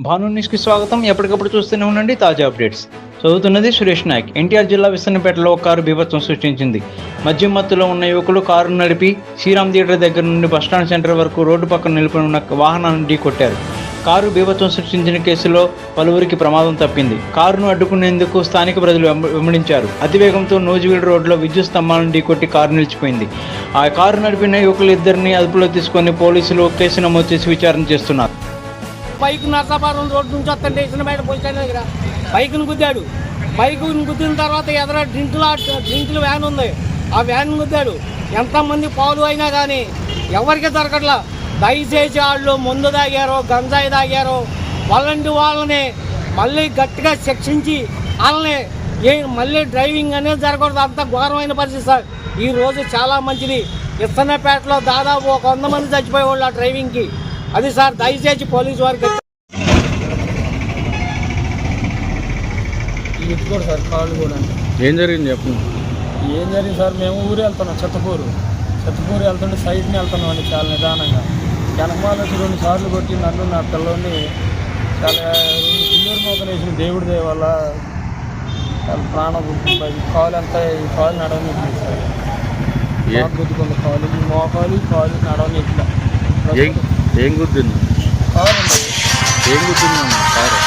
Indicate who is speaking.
Speaker 1: భాను న్యూస్కి స్వాగతం. ఎప్పటికప్పుడు చూస్తూనే ఉండండి. తాజా అప్డేట్స్. చదువుతున్నది సురేష్ నాయక్. ఎన్టీఆర్ జిల్లా విసన్నపేటలో ఒక కారు బీభత్సం సృష్టించింది. మద్యం మత్తులో ఉన్న యువకులు కారు నడిపి శ్రీరామ్ థియేటర్ దగ్గర నుండి బస్టాండ్ సెంటర్ వరకు రోడ్డు పక్కన నిలిపి ఉన్న వాహనాన్ని ఢీకొట్టారు. కారు బీభత్సం సృష్టించిన కేసులో పలువురికి ప్రమాదం తప్పింది. కారును అడ్డుకునేందుకు స్థానిక ప్రజలు వెంబడించారు. అతివేగంతో నూజివీడు రోడ్లో విద్యుత్ స్తంభాలను ఢీకొట్టి కారు నిలిచిపోయింది. ఆ కారు నడిపిన యువకులు ఇద్దరిని అదుపులో తీసుకొని పోలీసులు కేసు నమోదు చేసి విచారణ చేస్తున్నారు.
Speaker 2: బైక్ నర్సాపురం రోడ్డు నుంచి వస్తుంటే బయట పోలీస్ స్టేషన్ దగ్గర. బైక్ను గుద్దాడు. బైక్ను గుద్దిన తర్వాత ఎదర డ్రింకులు డ్రింకులు వ్యాన్ ఉంది. ఆ వ్యాన్ గుద్దాడు. ఎంతమంది పాలు అయినా కానీ ఎవరికి దొరకట్లా? దయచేసి వాళ్ళు ముందు తాగారో గంజాయి తాగారో వాళ్ళంటి వాళ్ళని మళ్ళీ గట్టిగా శిక్షించి వాళ్ళని ఏ మళ్ళీ డ్రైవింగ్ అనేది జరగకూడదు. అంత ఘోరమైన పరిస్థితి సార్. ఈరోజు చాలా మంచిది. ఇస్తన్నపేటలో దాదాపు ఒక వంద మంది చచ్చిపోయేవాళ్ళు ఆ డ్రైవింగ్కి. అది సార్ దయచేసి పోలీసు వారికి
Speaker 3: సార్ కాళ్ళు కూడా.
Speaker 4: ఏం జరిగింది చెప్పండి
Speaker 3: ఏం జరిగింది సార్ మేము ఊరు వెళ్తున్నాం చెత్తపూరు. చెత్తపూరు వెళ్తుంటే సైడ్ని వెళ్తున్నాం అండి చాలా నిదానంగా. వెనకమాల రెండు సార్లు కొట్టి నన్ను నా పిల్లని చాలా రెండు కిన్నూరు మోకలు వేసిన దేవుడి దయ వల్ల చాలా ప్రాణం ఉంటుంది కాలు అంతా ఈ కాలు నడవనిట్లేదు సార్. గుద్దుకుంది. కాలు ఈ మోకాలు కాలు నడవనిట్లా
Speaker 4: ఏం? ఏం
Speaker 3: అండి
Speaker 4: ఏం కారు.
Speaker 3: కాలు